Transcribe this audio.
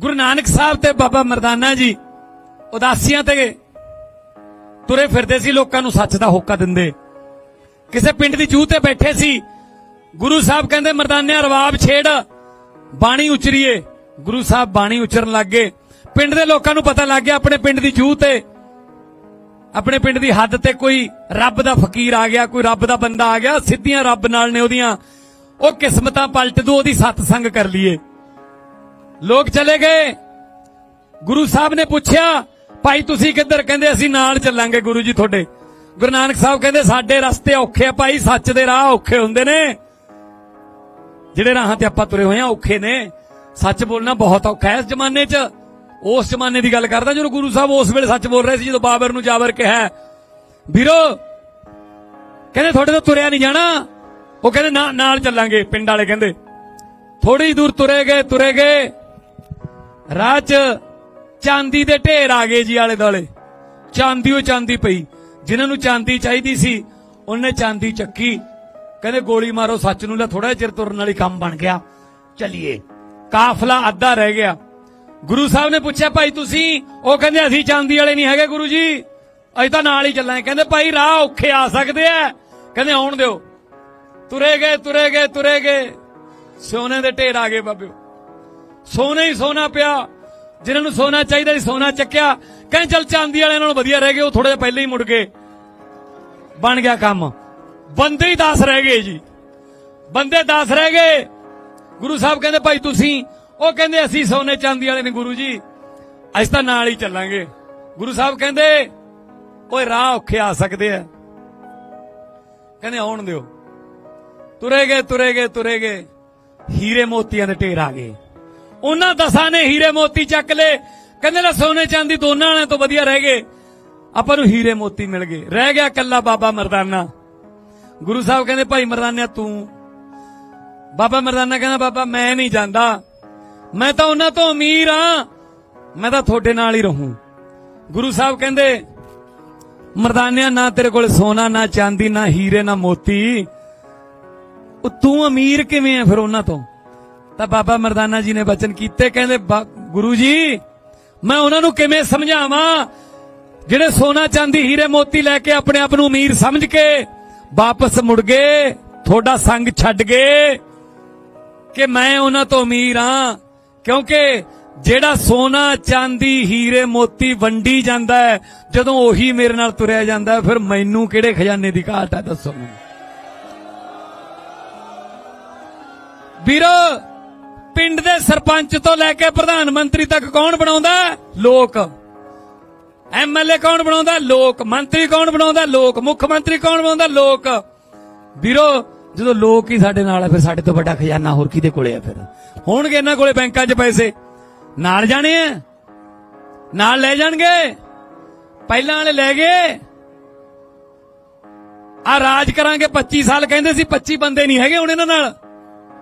ਗੁਰੂ ਨਾਨਕ ਸਾਹਿਬ ਤੇ ਬਾਬਾ ਮਰਦਾਨਾ ਜੀ ਉਦਾਸੀਆਂ ਤੇ ਤੁਰੇ ਫਿਰਦੇ ਸੀ, ਲੋਕਾਂ ਨੂੰ ਸੱਚ ਦਾ ਹੋਕਾ ਦਿੰਦੇ। ਕਿਸੇ ਪਿੰਡ ਦੀ ਜੂਹ ਤੇ ਬੈਠੇ ਸੀ, ਗੁਰੂ ਸਾਹਿਬ ਕਹਿੰਦੇ, ਮਰਦਾਨਿਆਂ, ਰਵਾਬ ਛੇੜ, ਬਾਣੀ ਉਚਰੀਏ। ਗੁਰੂ ਸਾਹਿਬ ਬਾਣੀ ਉਚਰਨ ਲੱਗ ਗਏ। ਪਿੰਡ ਦੇ ਲੋਕਾਂ ਨੂੰ ਪਤਾ ਲੱਗ ਗਿਆ, ਆਪਣੇ ਪਿੰਡ ਦੀ ਜੂਹ ਤੇ, ਆਪਣੇ ਪਿੰਡ ਦੀ ਹੱਦ ਤੇ ਕੋਈ ਰੱਬ ਦਾ ਫਕੀਰ ਆ ਗਿਆ, ਕੋਈ ਰੱਬ ਦਾ ਬੰਦਾ ਆ ਗਿਆ। ਸਿੱਧੀਆਂ ਰੱਬ ਨਾਲ ਨੇ ਉਹਦੀਆਂ, ਉਹ ਕਿਸਮਤਾਂ ਪਲਟ ਦੂ, ਉਹਦੀ ਸਤਸੰਗ ਕਰ ਲਈਏ। ਲੋਕ ਚਲੇ ਗਏ। ਗੁਰੂ ਸਾਹਿਬ ਨੇ ਪੁੱਛਿਆ, ਭਾਈ ਤੁਸੀਂ ਕਿੱਧਰ? ਕਹਿੰਦੇ, ਅਸੀਂ ਨਾਲ ਚੱਲਾਂਗੇ ਗੁਰੂ ਜੀ ਤੁਹਾਡੇ। ਗੁਰੂ ਨਾਨਕ ਸਾਹਿਬ ਕਹਿੰਦੇ, ਸਾਡੇ ਰਸਤੇ ਔਖੇ ਆ ਭਾਈ, ਸੱਚ ਦੇ ਰਾਹ ਔਖੇ ਹੁੰਦੇ ਨੇ। ਜਿਹੜੇ ਰਾਹਾਂ ਤੇ ਆਪਾਂ ਤੁਰੇ ਹੋਏ ਆ, ਔਖੇ ਨੇ। ਸੱਚ ਬੋਲਣਾ ਬਹੁਤ ਔਖਾ ਹੈ ਇਸ ਜ਼ਮਾਨੇ 'ਚ। ਉਸ ਜ਼ਮਾਨੇ ਦੀ ਗੱਲ ਕਰਦਾ ਜਦੋਂ ਗੁਰੂ ਸਾਹਿਬ ਉਸ ਵੇਲੇ ਸੱਚ ਬੋਲ ਰਹੇ ਸੀ, ਜਦੋਂ ਬਾਬਰ ਨੂੰ ਜਾਬਰ ਕਿਹਾ, ਵੀਰੋ, ਕਹਿੰਦੇ ਤੁਹਾਡੇ ਤੋਂ ਤੁਰਿਆ ਨਹੀਂ ਜਾਣਾ। ਉਹ ਕਹਿੰਦੇ, ਨਾ, ਨਾਲ ਚੱਲਾਂਗੇ। ਪਿੰਡ ਵਾਲੇ ਕਹਿੰਦੇ ਥੋੜੀ ਦੂਰ ਤੁਰੇ ਗਏ ਤੁਰੇ ਗਏ। ਰਾਹ 'ਚ ਚਾਂਦੀ ਦੇ ਢੇਰ ਆ ਗਏ ਜੀ ਆਲੇ ਦਾਲੇ ਚਾਂਦੀ ਉਹ ਚਾਂਦੀ ਪਈ। ਜਿਨ੍ਹਾਂ ਨੂੰ ਚਾਂਦੀ ਚਾਹੀਦੀ ਸੀ, ਉਹਨੇ ਚਾਂਦੀ ਚੱਕੀ। ਕਹਿੰਦੇ ਗੋਲੀ ਮਾਰੋ, ਸੱਚ ਨੂੰ ਲੈ ਥੋੜਾ ਚਿਰ ਤੁਰਨ ਵਾਲੀ ਕੰਮ ਬਣ ਗਿਆ। ਚਲਿਏ। ਕਾਫਲਾ ਅੱਧਾ ਰਹਿ ਗਿਆ। ਗੁਰੂ ਸਾਹਿਬ ਨੇ ਪੁੱਛਿਆ, ਭਾਈ ਤੁਸੀਂ? ਉਹ ਕਹਿੰਦੇ, ਅਸੀਂ ਚਾਂਦੀ ਵਾਲੇ ਨਹੀਂ ਹੈਗੇ ਗੁਰੂ ਜੀ। ਅਸੀਂ ਤਾਂ ਨਾਲ ਹੀ ਚੱਲਾਂਗੇ। ਕਹਿੰਦੇ, ਭਾਈ ਰਾਹ ਔਖੇ ਆ ਸਕਦੇ ਆ ਕਹਿੰਦੇ, ਆਉਣ ਦਿਓ। ਤੁਰੇ ਗਏ ਤੁਰੇ ਗਏ ਤੁਰੇ ਗਏ। ਸੋਨੇ ਦੇ ਢੇਰ ਆ ਗਏ ਬਾਬਿਓ। ਸੋਨਾ ਹੀ ਸੋਨਾ ਪਿਆ। ਜਿਨ੍ਹਾਂ ਨੂੰ ਸੋਨਾ ਚਾਹੀਦਾ ਸੀ, ਸੋਨਾ ਚੱਕਿਆ। ਕਹਿੰਦੇ, ਚਲ ਚਾਂਦੀ ਵਾਲਿਆਂ ਨਾਲੋਂ ਵਧੀਆ ਰਹਿ ਗਏ, ਉਹ ਥੋੜਾ ਜਿਹਾ ਪਹਿਲਾਂ ਹੀ ਮੁੜ ਗਏ। ਬਣ ਗਿਆ ਕੰਮ। ਬੰਦੇ ਹੀ 10 ਰਹਿ ਗਏ ਜੀ। ਬੰਦੇ 10 ਰਹਿ ਗਏ। ਗੁਰੂ ਸਾਹਿਬ ਕਹਿੰਦੇ, ਭਾਈ ਤੁਸੀਂ ਉਹ ਕਹਿੰਦੇ, ਅਸੀਂ ਸੋਨੇ ਚਾਂਦੀ ਵਾਲੇ ਨੇ ਗੁਰੂ ਜੀ। ਅਸੀਂ ਤਾਂ ਨਾਲ ਹੀ ਚੱਲਾਂਗੇ। ਗੁਰੂ ਸਾਹਿਬ ਕਹਿੰਦੇ, ਓਏ, ਰਾਹ ਔਖੇ ਆ ਸਕਦੇ ਆ। ਕਹਿੰਦੇ, ਆਉਣ ਦਿਓ। ਤੁਰੇ ਗਏ ਤੁਰੇ ਗਏ ਤੁਰੇ ਗਏ। ਹੀਰੇ ਮੋਤੀਆਂ ਦੇ ਢੇਰ ਆ ਗਏ। ਉਹਨਾਂ ਦਸਾਂ ਨੇ ਹੀਰੇ ਮੋਤੀ ਚੱਕ ਲਏ। ਕਹਿੰਦੇ ਨਾ ਸੋਨੇ ਚਾਂਦੀ ਦੋਨਾਂ ਵਾਲਿਆਂ ਤੋਂ ਵਧੀਆ ਰਹਿ ਗਏ। ਆਪਾਂ ਨੂੰ ਹੀਰੇ ਮੋਤੀ ਮਿਲ ਗਏ। ਰਹਿ ਗਿਆ ਕੱਲਾ ਬਾਬਾ ਮਰਦਾਨਾ। ਗੁਰੂ ਸਾਹਿਬ ਕਹਿੰਦੇ, ਭਾਈ ਮਰਦਾਨਿਆ, ਤੂੰ ਬਾਬਾ ਮਰਦਾਨਾ ਕਹਿੰਦਾ, ਬਾਬਾ, ਮੈਂ ਨਹੀਂ ਜਾਂਦਾ। ਮੈਂ ਤਾਂ ਉਹਨਾਂ ਤੋਂ ਅਮੀਰ ਆ ਮੈਂ ਤਾਂ ਤੁਹਾਡੇ ਨਾਲ ਹੀ ਰਹੂੰ। ਗੁਰੂ ਸਾਹਿਬ ਕਹਿੰਦੇ, ਮਰਦਾਨਿਆ, ਨਾ ਤੇਰੇ ਕੋਲ ਸੋਨਾ, ਨਾ ਚਾਂਦੀ, ਨਾ ਹੀਰੇ, ਨਾ ਮੋਤੀ। ਉਹ ਤੂੰ ਅਮੀਰ ਕਿਵੇਂ ਆ ਫਿਰ ਉਹਨਾਂ ਤੋਂ? ਤਾਂ ਬਾਬਾ ਮਰਦਾਨਾ ਜੀ ਨੇ ਬਚਨ ਕੀਤੇ, ਕਹਿੰਦੇ ਗੁਰੂ ਜੀ, ਮੈਂ ਉਹਨਾਂ ਨੂੰ ਕਿਵੇਂ ਸਮਝਾਵਾਂ? ਜਿਹੜੇ ਸੋਨਾ ਚਾਂਦੀ, ਹੀਰੇ ਮੋਤੀ ਲੈ ਕੇ ਆਪਣੇ ਆਪ ਨੂੰ ਅਮੀਰ ਸਮਝ ਕੇ ਵਾਪਸ ਮੁੜ ਗਏ, ਤੁਹਾਡਾ ਸੰਗ ਛੱਡ ਗਏ ਕਿ ਮੈਂ ਉਹਨਾਂ ਤੋਂ ਅਮੀਰ ਹਾਂ ਕਿਉਂਕਿ ਜਿਹੜਾ ਸੋਨਾ, ਚਾਂਦੀ, ਹੀਰੇ, ਮੋਤੀ ਵੰਡੀ ਜਾਂਦਾ ਹੈ, ਜਦੋਂ ਉਹੀ ਮੇਰੇ ਨਾਲ ਤੁਰਿਆ ਜਾਂਦਾ ਫਿਰ ਮੈਨੂੰ ਕਿਹੜੇ ਖਜ਼ਾਨੇ ਦੀ ਘਾਟ ਹੈ ਦੱਸੋ ਮੈਨੂੰ? ਵੀਰੋ ਪਿੰਡ ਦੇ ਸਰਪੰਚ ਤੋਂ ਲੈ ਕੇ ਪ੍ਰਧਾਨ ਮੰਤਰੀ ਤੱਕ ਕੌਣ ਬਣਾਉਂਦਾ? ਹੈ? ਲੋਕ ਐਮਐਲਏ ਕੌਣ ਬਣਾਉਂਦਾ? ਲੋਕ। ਮੰਤਰੀ ਕੌਣ ਬਣਾਉਂਦਾ? ਲੋਕ। ਮੁੱਖ ਮੰਤਰੀ ਕੌਣ ਬਣਾਉਂਦਾ? ਲੋਕ। ਵੀਰੋ, ਜਦੋਂ ਲੋਕ ਹੀ ਸਾਡੇ ਨਾਲ ਆ, ਫਿਰ ਸਾਡੇ ਤੋਂ ਵੱਡਾ ਖਜ਼ਾਨਾ ਹੋਰ ਕਿਹਦੇ ਕੋਲੇ ਆ ਫਿਰ? ਹੋਣਗੇ ਇਹਨਾਂ ਕੋਲੇ ਬੈਂਕਾਂ 'ਚ ਪੈਸੇ। ਨਾਲ ਜਾਣੇ ਆ। ਨਾਲ ਲੈ ਜਾਣਗੇ। ਪਹਿਲਾਂ ਵਾਲੇ ਲੈ ਗਏ। ਆ ਰਾਜ ਕਰਾਂਗੇ 25 ਸਾਲ ਕਹਿੰਦੇ ਸੀ 25 ਬੰਦੇ ਨਹੀਂ ਹੈਗੇ ਹੁਣ ਇਹਨਾਂ ਨਾਲ।